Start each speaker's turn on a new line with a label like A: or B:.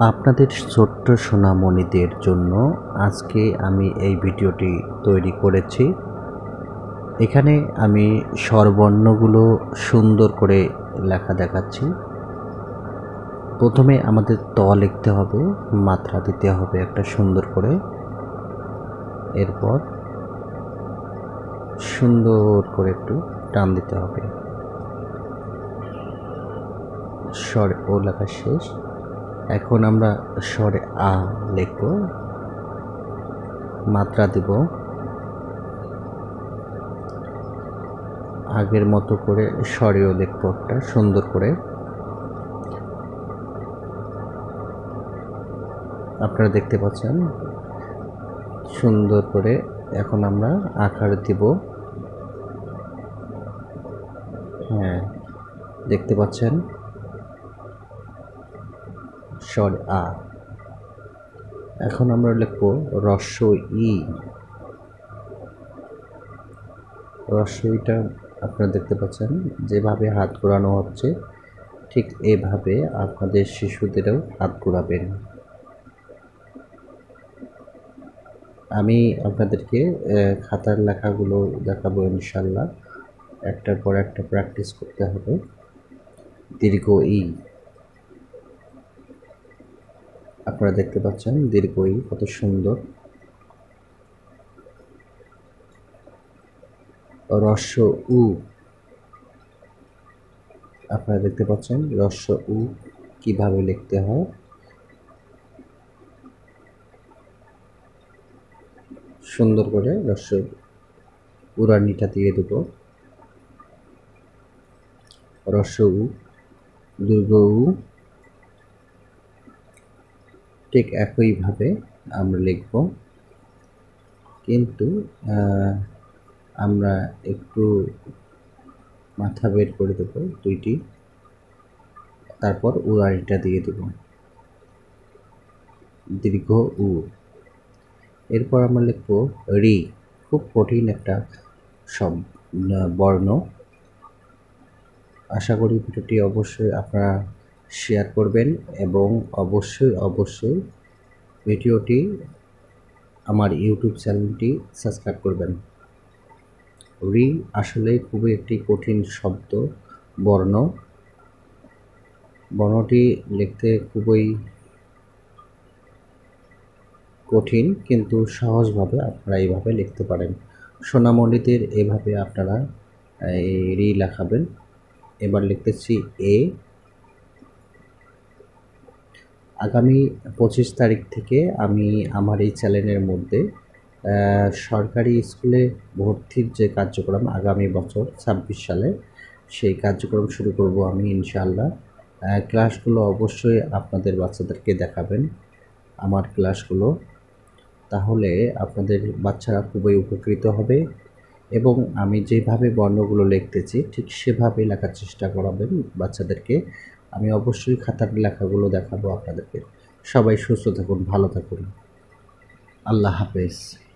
A: আপনাদের ছোট্ট সোনামণিদের জন্য আজকে আমি এই ভিডিওটি তৈরি করেছি। এখানে আমি স্বরবর্ণগুলো সুন্দর করে লেখা দেখাচ্ছি। প্রথমে আমাদের ত লিখতে হবে, মাত্রা দিতে হবে একটা সুন্দর করে। এরপর সুন্দর করে একটু টান দিতে হবে। স্বর ও লেখা শেষ। এখন আমরা স্বরে আ লিখব। মাত্রা দিব। আগের মতো করে স্বরেও লিখব একটা, সুন্দর করে। আপনারা দেখতে পাচ্ছেন? সুন্দর করে এখন আমরা আকার দিব। হ্যাঁ দেখতে পাচ্ছেন? স্বর আ। এখন আমরা লিখব রস্য ই রস্যইটা আপনারা দেখতে পাচ্ছেন, যেভাবে হাত ঘোরানো হচ্ছে, ঠিক এভাবে আপনাদের শিশুদেরও হাত ঘোরাবেন। আমি আপনাদেরকে খাতার লেখাগুলো দেখাবো ইনশাল্লাহ। একটার পর একটা প্র্যাকটিস করতে হবে। দীর্ঘ ই। আপনারা দেখতে পাচ্ছেন দীর্ঘ ই কত সুন্দর। রস্য উ। আপনারা দেখতে পাচ্ছেন রস্য উ কীভাবে লিখতে হয়। সুন্দর করে রস্য উড়ানিটা দিয়ে দেব। রস্য উ, দুর্গ উ। ঠিক একইভাবে আমরা লিখব। কিন্তু আমরা একটু মাথা বের করে দেব দুইটি। তারপর উড়ানিটা দিয়ে দেব। দীর্ঘ উ। এরপর আমরা লিখব রি। খুব কঠিন একটা সব বর্ণ। আশা করি ভিডিওটি অবশ্যই আপনারা শেয়ার করবেন এবং অবশ্যই অবশ্যই ভিডিওটি আমার ইউটিউব চ্যানেলটি সাবস্ক্রাইব করবেন। রি আসলে খুবই একটি কঠিন শব্দ, বর্ণ। বর্ণটি লিখতে খুবই কঠিন, কিন্তু সহজভাবে আপনারা এইভাবে লিখতে পারেন। সোনামণিদের এভাবে আপনারা এই রি লেখাবেন। এবার লিখতেছি এ। আগামী পঁচিশ তারিখ থেকে আমি আমার এই চ্যানেলের মধ্যে সরকারি স্কুলে ভর্তির যে কার্যক্রম আগামী বছর ছাব্বিশ সালে, সেই কার্যক্রম শুরু করব আমি ইনশাআল্লাহ। ক্লাসগুলো অবশ্যই আপনাদের বাচ্চাদেরকে দেখাবেন, আমার ক্লাসগুলো। তাহলে আপনাদের বাচ্চারা খুবই উপকৃত হবে এবং আমি যেভাবে বর্ণগুলো লিখতেছি, ঠিক সেভাবে লেখার চেষ্টা করাবেন বাচ্চাদেরকে। আমি অবশ্যই খাতার লেখাগুলো দেখাবো আপনাদেরকে। সবাই সুস্থ থাকুন ভালো থাকুন। আল্লাহ হাফেজ।